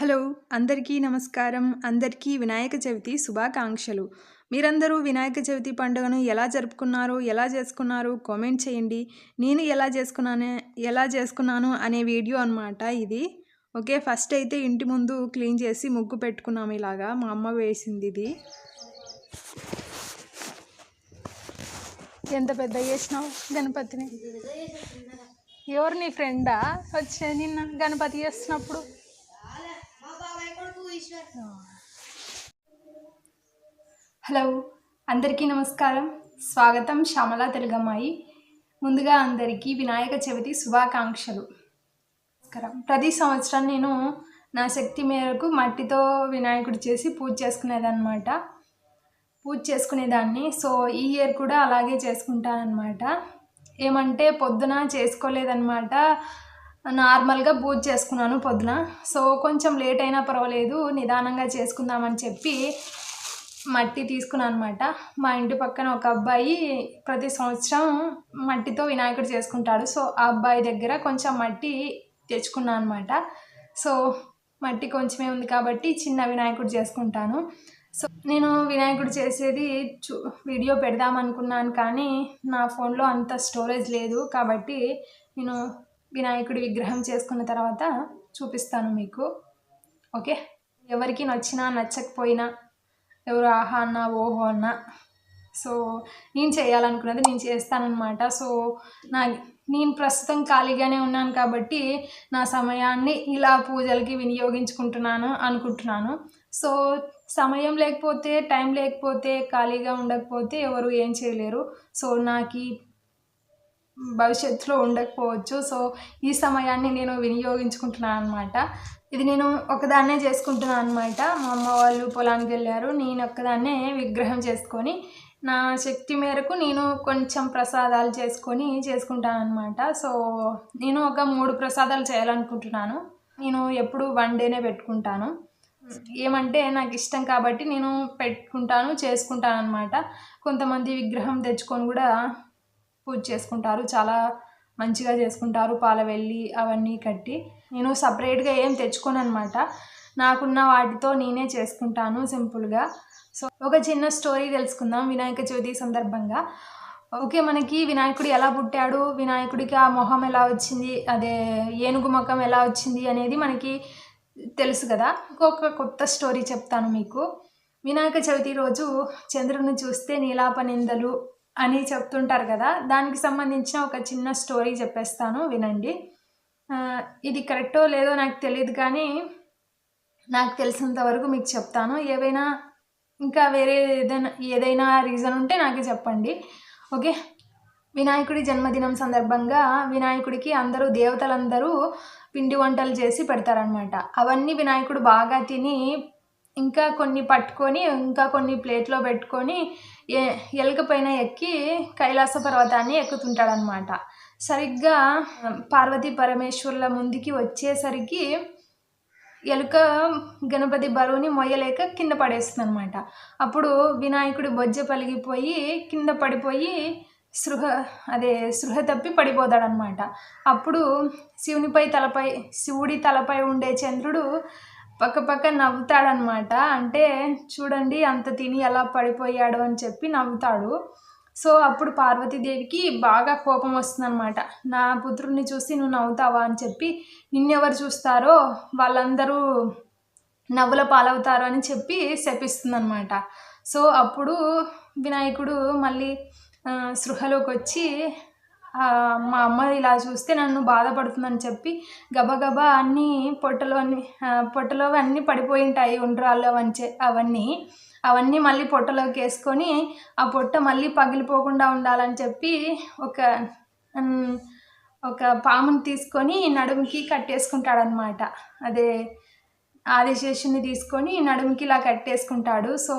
Hello అందరికీ నమస్కారం. అందరికీ వినాయక చవితి శుభాకాంక్షలు. మీరందరూ వినాయక చవితి పండుగను ఎలా జరుపుకున్నారు ఎలా చేసుకున్నారు కామెంట్ చేయండి. నేను ఎలా చేసుకున్నానే ఎలా చేసుకున్నాను అనే వీడియో అనమాట ఇది. ఓకే ఫస్ట్ అయితే ఇంటి ముందు క్లీన్ చేసి ముగ్గు పెట్టుకున్నాము ఇలాగా. మా అమ్మ వేసింది ఇది. ఎంత పెద్ద చేసినావు గణపతిని? ఎవరు నీ ఫ్రెండా వచ్చా నిన్న గణపతి చేస్తున్నప్పుడు హలో అందరికీ నమస్కారం. స్వాగతం శ్యామల తెలుగమ్మాయి. ముందుగా అందరికీ వినాయక చవితి శుభాకాంక్షలు. నమస్కారం. ప్రతి సంవత్సరం నేను నా శక్తి మేరకు మట్టితో వినాయకుడు చేసి పూజ చేసుకునేదన్నమాట. పూజ చేసుకునేదాన్ని. సో ఈ ఇయర్ కూడా అలాగే చేసుకుంటానన్నమాట. ఏమంటే పొద్దున చేసుకోలేదన్నమాట. నార్మల్గా పూజ చేసుకున్నాను పొద్దున. సో కొంచెం లేట్ అయినా పర్వాలేదు నిదానంగా చేసుకుందామని చెప్పి మట్టి తీసుకున్నాను అనమాట మా ఇంటి పక్కన ఒక అబ్బాయి ప్రతి సంవత్సరం మట్టితో వినాయకుడు చేసుకుంటాడు. సో ఆ అబ్బాయి దగ్గర కొంచెం మట్టి తెచ్చుకున్నాను అనమాట సో మట్టి కొంచెమే ఉంది కాబట్టి చిన్న వినాయకుడు చేసుకుంటాను. సో నేను వినాయకుడు చేసేది చూ వీడియో పెడదామనుకున్నాను కానీ నా ఫోన్లో అంత స్టోరేజ్ లేదు కాబట్టి నేను వినాయకుడి విగ్రహం చేసుకున్న తర్వాత చూపిస్తాను మీకు. ఓకే? ఎవరికి నచ్చినా నచ్చకపోయినా ఎవరు ఆహా అన్నా ఓహో అన్నా సో నేను చేయాలనుకున్నది నేను చేస్తానన్నమాట. సో నా నేను ప్రస్తుతం ఖాళీగానే ఉన్నాను కాబట్టి నా సమయాన్ని ఇలా పూజలకి వినియోగించుకుంటున్నాను అనుకుంటున్నాను. సో సమయం లేకపోతే టైం లేకపోతే ఖాళీగా ఉండకపోతే ఎవరు ఏం చేయలేరు. సో నాకు భవిష్యత్తులో ఉండకపోవచ్చు. సో ఈ సమయాన్ని నేను వినియోగించుకుంటున్నాను అనమాట ఇది నేను ఒకదాన్నే చేసుకుంటున్నాను అనమాట మా అమ్మ వాళ్ళు పొలానికి వెళ్ళారు. నేను ఒక్కదాన్నే విగ్రహం చేసుకొని నా శక్తి మేరకు నేను కొంచెం ప్రసాదాలు చేసుకొని చేసుకుంటాను అనమాట సో నేను ఒక మూడు ప్రసాదాలు చేయాలనుకుంటున్నాను. నేను ఎప్పుడు వన్ డేనే పెట్టుకుంటాను. ఏమంటే నాకు ఇష్టం కాబట్టి నేను పెట్టుకుంటాను చేసుకుంటాను అనమాట కొంతమంది విగ్రహం తెచ్చుకొని కూడా పూజ చేసుకుంటారు చాలా మంచిగా చేసుకుంటారు పాలవెల్లి అవన్నీ కట్టి. నేను సపరేట్గా ఏం తెచ్చుకోను అనమాట నాకున్న వాటితో నేనే చేసుకుంటాను సింపుల్గా. సో ఒక చిన్న స్టోరీ తెలుసుకుందాం వినాయక చవితి సందర్భంగా. ఓకే మనకి వినాయకుడు ఎలా పుట్టాడు వినాయకుడికి ఆ మొహం ఎలా వచ్చింది అదే ఏనుగు ముఖం ఎలా వచ్చింది అనేది మనకి తెలుసు కదా. ఇంకొక కొత్త స్టోరీ చెప్తాను మీకు. వినాయక చవితి రోజు చంద్రుని చూస్తే నీలాప నిందలు అని చెప్తుంటారు కదా దానికి సంబంధించిన ఒక చిన్న స్టోరీ చెప్పేస్తాను వినండి. ఇది కరెక్టో లేదో నాకు తెలియదు కానీ నాకు తెలిసినంత వరకు మీకు చెప్తాను. ఏవైనా ఇంకా వేరే ఏదైనా ఏదైనా రీజన్ ఉంటే నాకే చెప్పండి. ఓకే? వినాయకుడి జన్మదినం సందర్భంగా వినాయకుడికి అందరూ దేవతలందరూ పిండి వంటలు చేసి పెడతారనమాట అవన్నీ వినాయకుడు బాగా తిని ఇంకా కొన్ని పట్టుకొని ఇంకా కొన్ని ప్లేట్లో పెట్టుకొని ఎలుక పైన ఎక్కి కైలాస పర్వతాన్ని ఎక్కుతుంటాడనమాట సరిగ్గా పార్వతీ పరమేశ్వరుల ముందుకి వచ్చేసరికి ఎలుక గణపతి బరువుని మొయ్యలేక కింద పడేస్తుంది అనమాట అప్పుడు వినాయకుడి బొజ్జ పలిగిపోయి కింద పడిపోయి సృహ అదే సృహ తప్పి పడిపోతాడనమాట అప్పుడు శివునిపై తలపై శివుడి తలపై ఉండే చంద్రుడు పక్క పక్క నవ్వుతాడనమాట. అంటే చూడండి అంత తిని ఎలా పడిపోయాడు అని చెప్పి నవ్వుతాడు. సో అప్పుడు పార్వతీదేవికి బాగా కోపం వస్తుందన్నమాట నా పుత్రుడిని చూసి నువ్వు నవ్వుతావా అని చెప్పి నిన్నెవరు చూస్తారో వాళ్ళందరూ నవ్వుల పాలవుతారు అని చెప్పి శపిస్తుందన్నమాట సో అప్పుడు వినాయకుడు మళ్ళీ సృహలోకి వచ్చి మా అమ్మ ఇలా చూస్తే నన్ను బాధపడుతుందని చెప్పి గబగబా అన్నీ పొట్టలో అన్ని పొట్టలో అన్నీ పడిపోయి ఉంటాయి ఉండ్రాళ్ళు అవన్నీ అవన్నీ అవన్నీ మళ్ళీ పొట్టలోకి వేసుకొని ఆ పొట్ట మళ్ళీ పగిలిపోకుండా ఉండాలని చెప్పి ఒక ఒక పాముని తీసుకొని నడుముకి కట్టేసుకుంటాడనమాట అదే ఆదిశేషుని తీసుకొని నడుముకి ఇలా కట్టేసుకుంటాడు. సో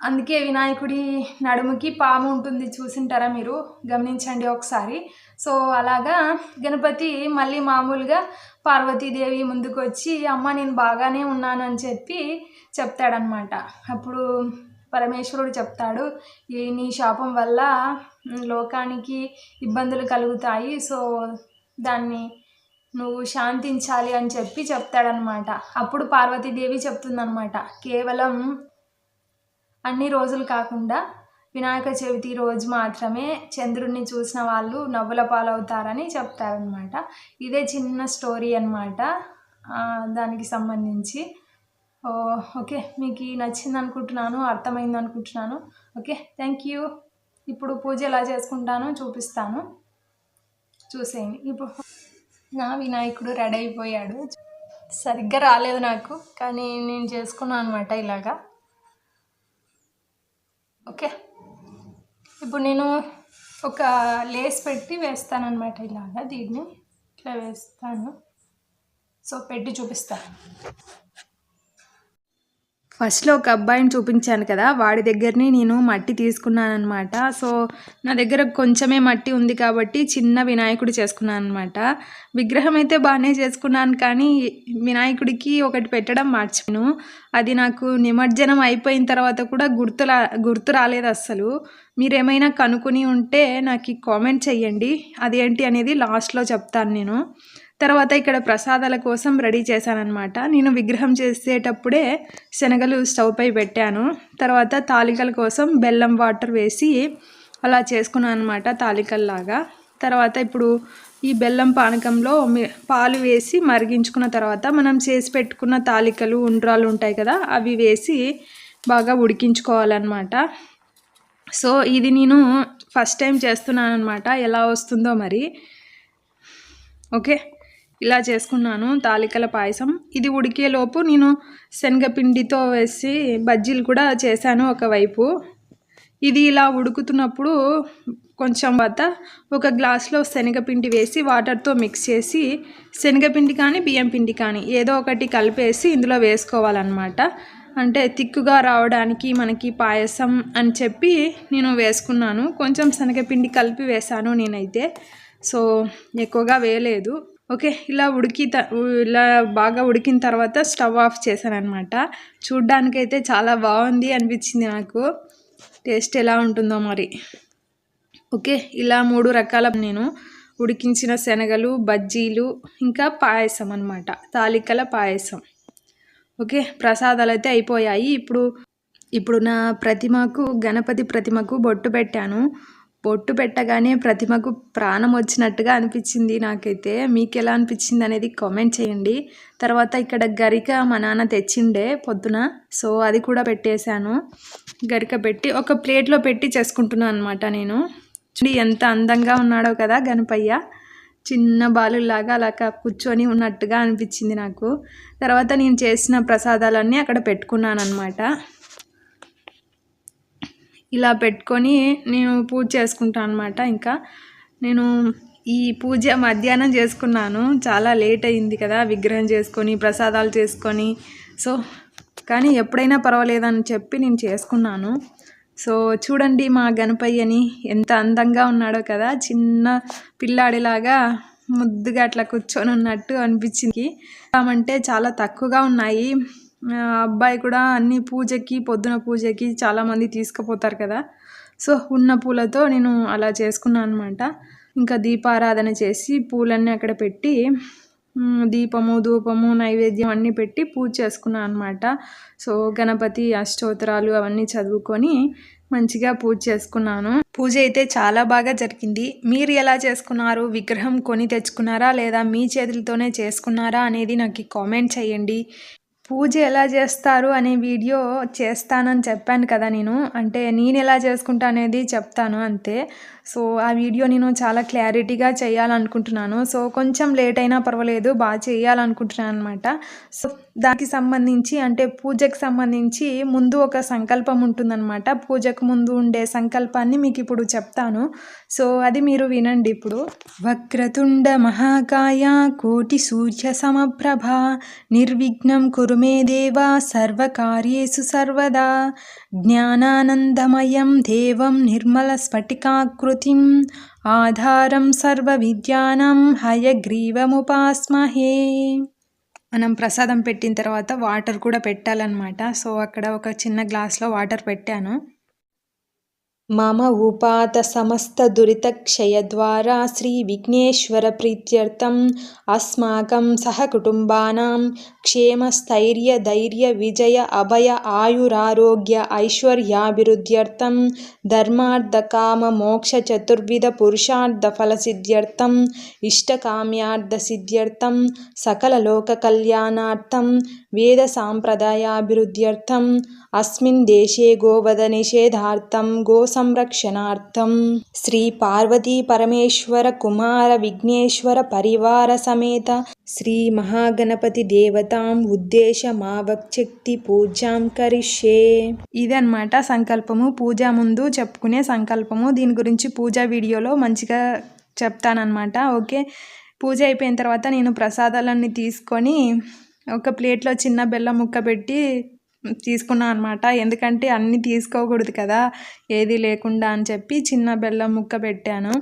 అందుకే వినాయకుడి నడుముకి పాము ఉంటుంది చూసింటారా మీరు? గమనించండి ఒకసారి. సో అలాగా గణపతి మళ్ళీ మామూలుగా పార్వతీదేవి ముందుకు వచ్చి అమ్మ నేను బాగానే ఉన్నాను అని చెప్పి చెప్తాడనమాట అప్పుడు పరమేశ్వరుడు చెప్తాడు ఈ నీ శాపం వల్ల లోకానికి ఇబ్బందులు కలుగుతాయి. సో దాన్ని నువ్వు శాంతించాలి అని చెప్పి చెప్తాడనమాట అప్పుడు పార్వతీదేవి చెప్తుందనమాట కేవలం అన్ని రోజులు కాకుండా వినాయక చవితి రోజు మాత్రమే చంద్రుడిని చూసిన వాళ్ళు నవ్వుల పాలవుతారని చెప్తారనమాట ఇదే చిన్న స్టోరీ అనమాట దానికి సంబంధించి. ఓ, ఓకే మీకు నచ్చింది అనుకుంటున్నాను అర్థమైంది అనుకుంటున్నాను ఓకే థ్యాంక్ యూ. ఇప్పుడు పూజ ఎలా చేసుకుంటానో చూపిస్తాను. చూసేయండి. ఇప్పుడు నా వినాయకుడు రెడీ అయిపోయాడు. సరిగ్గా రాలేదు నాకు కానీ నేను చేసుకున్నాను అనమాట ఇలాగా. ఓకే. ఇప్పుడు నేను ఒక లేస్ పెట్టి వేస్తానమాట అనమాట ఇలాగా దీన్ని. ఇట్లా వేస్తాను. సో పెట్టి చూపిస్తాను ఫస్ట్లో ఒక అబ్బాయిని చూపించాను కదా వాడి దగ్గరనే నేను మట్టి తీసుకున్నానమాట సో నా దగ్గర కొంచెమే మట్టి ఉంది కాబట్టి చిన్న వినాయకుడు చేసుకున్నాను అనమాట విగ్రహం అయితే బాగానే చేసుకున్నాను కానీ వినాయకుడికి ఒకటి పెట్టడం మర్చిపోయాను. అది నాకు నిమజ్జనం అయిపోయిన తర్వాత కూడా గుర్తు రా గుర్తు రాలేదు అస్సలు. మీరేమైనా కనుక్కుని ఉంటే నాకు కామెంట్ చెయ్యండి. అదేంటి అనేది లాస్ట్లో చెప్తాను నేను. తర్వాత ఇక్కడ ప్రసాదాల కోసం రెడీ చేశానన్నమాట. నేను విగ్రహం చేసేటప్పుడే శనగలు స్టవ్ పై పెట్టాను. తర్వాత తాలికల కోసం బెల్లం వాటర్ వేసి అలా చేసుకున్నాను అనమాట తాలికల్లాగా. తర్వాత ఇప్పుడు ఈ బెల్లం పానకంలో పాలు వేసి మరిగించుకున్న తర్వాత మనం చేసి పెట్టుకున్న తాలికలు ఉండ్రాలు ఉంటాయి కదా అవి వేసి బాగా ఉడికించుకోవాలన్నమాట. సో ఇది నేను ఫస్ట్ టైం చేస్తున్నాను అనమాట ఎలా వస్తుందో మరి. ఓకే? ఇలా చేసుకున్నాను తాలికల పాయసం. ఇది ఉడికేలోపు నేను శనగపిండితో వేసి బజ్జీలు కూడా చేశాను ఒకవైపు. ఇది ఇలా ఉడుకుతున్నప్పుడు కొంచెం వద్ద ఒక గ్లాస్లో శనగపిండి వేసి వాటర్తో మిక్స్ చేసి శనగపిండి కానీ బియ్యం పిండి కానీ ఏదో ఒకటి కలిపేసి ఇందులో వేసుకోవాలన్నమాట. అంటే తిక్కుగా రావడానికి మనకి పాయసం అని చెప్పి నేను వేసుకున్నాను. కొంచెం శనగపిండి కలిపి వేశాను నేనైతే. సో ఎక్కువగా వేయలేదు. ఓకే ఇలా ఉడికి త- ఇలా బాగా ఉడికిన తర్వాత స్టవ్ ఆఫ్ చేశాను అనమాట చూడ్డానికైతే చాలా బాగుంది అనిపించింది నాకు. టేస్ట్ ఎలా ఉంటుందో మరి. ఓకే ఇలా మూడు రకాల నేను ఉడికించిన శనగలు బజ్జీలు ఇంకా పాయసం అనమాట తాలికల పాయసం. ఓకే ప్రసాదాలు అయితే అయిపోయాయి. ఇప్పుడు ఇప్పుడు నా ప్రతిమకు గణపతి ప్రతిమకు బొట్టు పెట్టాను. బొట్టు పెట్టగానే ప్రతిమకు ప్రాణం వచ్చినట్టుగా అనిపించింది నాకైతే. మీకు ఎలా అనిపించింది అనేది కామెంట్ చేయండి. తర్వాత ఇక్కడ గరిక మా నాన్న తెచ్చిండే పొద్దున. సో అది కూడా పెట్టేశాను. గరిక పెట్టి ఒక ప్లేట్లో పెట్టి చేసుకుంటున్నాను అనమాట నేను. చూడి ఎంత అందంగా ఉన్నాడో కదా గణపయ్య. చిన్న బాలులాగా అలా కూర్చొని ఉన్నట్టుగా అనిపించింది నాకు. తర్వాత నేను చేసిన ప్రసాదాలన్నీ అక్కడ పెట్టుకున్నాను అనమాట ఇలా పెట్టుకొని నేను పూజ చేసుకుంటాను అనమాట ఇంకా. నేను ఈ పూజ మధ్యాహ్నం చేసుకున్నాను. చాలా లేట్ అయింది కదా విగ్రహం చేసుకొని ప్రసాదాలు చేసుకొని. సో కానీ ఎప్పుడైనా పర్వాలేదని చెప్పి నేను చేసుకున్నాను. సో చూడండి మా గణపయ్యని ఎంత అందంగా ఉన్నాడో కదా. చిన్న పిల్లాడిలాగా ముద్దుగా అట్లా కూర్చొని ఉన్నట్టు అనిపించింది. అంటే చాలా తక్కువగా ఉన్నాయి. అబ్బాయి కూడా అన్ని పూజకి పొద్దున పూజకి చాలామంది తీసుకుపోతారు కదా. సో ఉన్న పూలతో నేను అలా చేసుకున్నాను అనమాట ఇంకా దీపారాధన చేసి పూలన్నీ అక్కడ పెట్టి దీపము ధూపము నైవేద్యం అన్నీ పెట్టి పూజ చేసుకున్నాను అనమాట సో గణపతి అష్టోత్తరాలు అవన్నీ చదువుకొని మంచిగా పూజ చేసుకున్నాను. పూజ అయితే చాలా బాగా జరిగింది. మీరు ఎలా చేసుకున్నారు? విగ్రహం కొని తెచ్చుకున్నారా? లేదా మీ చేతులతోనే చేసుకున్నారా? అనేది నాకు కామెంట్ చేయండి. పూజ ఎలా చేస్తారు అనే వీడియో చేస్తానని చెప్పాను కదా నేను. అంటే నేను ఎలా చేసుకుంటా అనేది చెప్తాను అంతే. సో ఆ వీడియో నేను చాలా క్లారిటీగా చేయాలనుకుంటున్నాను. సో కొంచెం లేట్ అయినా పర్వాలేదు బాగా చేయాలనుకుంటున్నాను అనమాట సో దానికి సంబంధించి అంటే పూజకు సంబంధించి ముందు ఒక సంకల్పం ఉంటుందన్నమాట. పూజకు ముందు ఉండే సంకల్పాన్ని మీకు ఇప్పుడు చెప్తాను. సో అది మీరు వినండి ఇప్పుడు. వక్రతుండ మహాకాయ కోటి సూర్య సమప్రభ నిర్విఘ్నం కురుమే దేవా సర్వకార్యేషు సర్వదా. జ్ఞానానందమయం దేవం నిర్మల స్ఫటికాకృతిం ఆధారం సర్వ విద్యానం హయగ్రీవముపాస్మహే. మనం ప్రసాదం పెట్టిన తర్వాత వాటర్ కూడా పెట్టాలన్నమాట. సో అక్కడ ఒక చిన్న గ్లాస్లో వాటర్ పెట్టాను. मम उपातसमस्तदुरितक्षयद्वारा श्रीविघ्नेश्वरप्रीत्यर्थम् अस्माकं सहकुटुम्बानां क्षेमस्थैर्यधैर्यविजय अभय आयुरारोग्य ऐश्वर्याभिवृद्ध्यर्थं धर्मार्थकाममोक्षचतुर्विधपुरुषार्थफलसिद्ध्यर्थम् इष्टकाम्यार्थसिद्ध्यर्थं सकललोककल्याणार्थं वेदसाम्प्रदायाभिवृद्ध्यर्थम् अस्मिन् देशे गोवधनिषेधार्थं गोसंरक्षणार्थं श्रीपार्वतीपरमेश्वरकुमारविघ्नेश्वरपरिवारसमेत శ్రీమహాగణపతిదేవతాం ఉద్దేశమావక్చక్తి పూజాం కరిష్యే ఇదన్నమాట సంకల్పము పూజ ముందు చెప్పుకునే సంకల్పము దీని గురించి పూజ వీడియోలో మంచిగా చెప్తానన్నమాట ఓకే పూజ అయిపోయిన తర్వాత నేను ప్రసాదాలన్నీ తీసుకొని ఒక ప్లేట్లో చిన్న బెల్లం ముక్క పెట్టి తీసుకున్నాను అనమాట ఎందుకంటే అన్నీ తీసుకోకూడదు కదా ఏది లేకుండా అని చెప్పి చిన్న బెల్లం ముక్క పెట్టాను.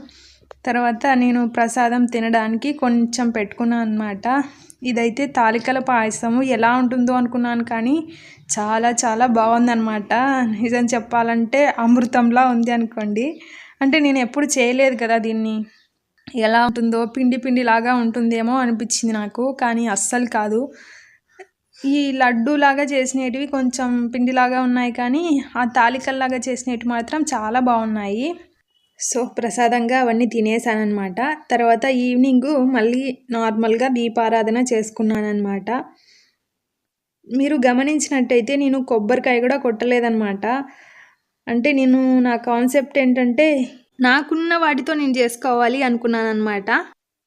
తర్వాత నేను ప్రసాదం తినడానికి కొంచెం పెట్టుకున్నాను అనమాట ఇదైతే తాలికల పాయసము. ఎలా ఉంటుందో అనుకున్నాను కానీ చాలా చాలా బాగుందనమాట నిజం చెప్పాలంటే అమృతంలా ఉంది అనుకోండి. అంటే నేను ఎప్పుడు చేయలేదు కదా దీన్ని. ఎలా ఉంటుందో పిండి పిండి లాగా ఉంటుందేమో అనిపించింది నాకు కానీ అస్సలు కాదు. ఈ లడ్డూలాగా చేసినవి కొంచెం పిండిలాగా ఉన్నాయి కానీ ఆ తాలికల్లాగా చేసినవి మాత్రం చాలా బాగున్నాయి. సో ప్రసాదంగా అవన్నీ తినేసానమాట తర్వాత ఈవినింగ్ మళ్ళీ నార్మల్గా దీపారాధన చేసుకున్నానమాట మీరు గమనించినట్టయితే నేను కొబ్బరికాయ కూడా కొట్టలేదన్నమాట. అంటే నేను నా కాన్సెప్ట్ ఏంటంటే నాకున్న వాటితో నేను చేసుకోవాలి అనుకున్నాను అనమాట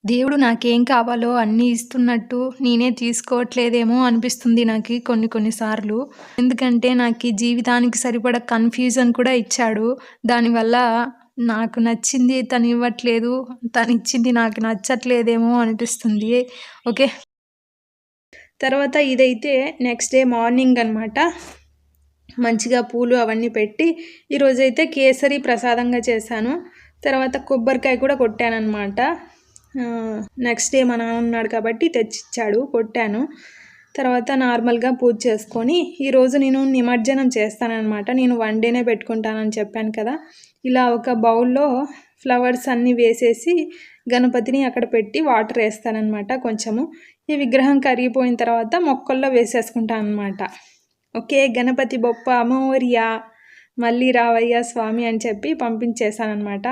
దేవుడు నాకేం కావాలో అన్నీ ఇస్తున్నట్టు నేనే తీసుకోవట్లేదేమో అనిపిస్తుంది నాకు కొన్ని కొన్నిసార్లు ఎందుకంటే నాకు జీవితానికి సరిపడ కన్ఫ్యూజన్ కూడా ఇచ్చాడు. దానివల్ల నాకు నచ్చింది తను ఇవ్వట్లేదు తను ఇచ్చింది నాకు నచ్చట్లేదేమో అనిపిస్తుంది. ఓకే? తర్వాత ఇదైతే నెక్స్ట్ డే మార్నింగ్ అనమాట మంచిగా పూలు అవన్నీ పెట్టి ఈరోజైతే కేసరి ప్రసాదంగా చేశాను. తర్వాత కొబ్బరికాయ కూడా కొట్టానమాట నెక్స్ట్ డే మా నాన్న ఉన్నాడు కాబట్టి తెచ్చిచ్చాడు కొట్టాను. తర్వాత నార్మల్గా పూజ చేసుకొని ఈరోజు నేను నిమజ్జనం చేస్తానన్నమాట. నేను వన్ డేనే పెట్టుకుంటానని చెప్పాను కదా. ఇలా ఒక బౌల్లో ఫ్లవర్స్ అన్నీ వేసేసి గణపతిని అక్కడ పెట్టి వాటర్ వేస్తానన్నమాట కొంచెము. ఈ విగ్రహం కరిగిపోయిన తర్వాత మొక్కల్లో వేసేసుకుంటాను అనమాట ఓకే గణపతి బొప్ప అమోరియా మళ్ళీ రావయ్యా స్వామి అని చెప్పి పంపించేశానమాట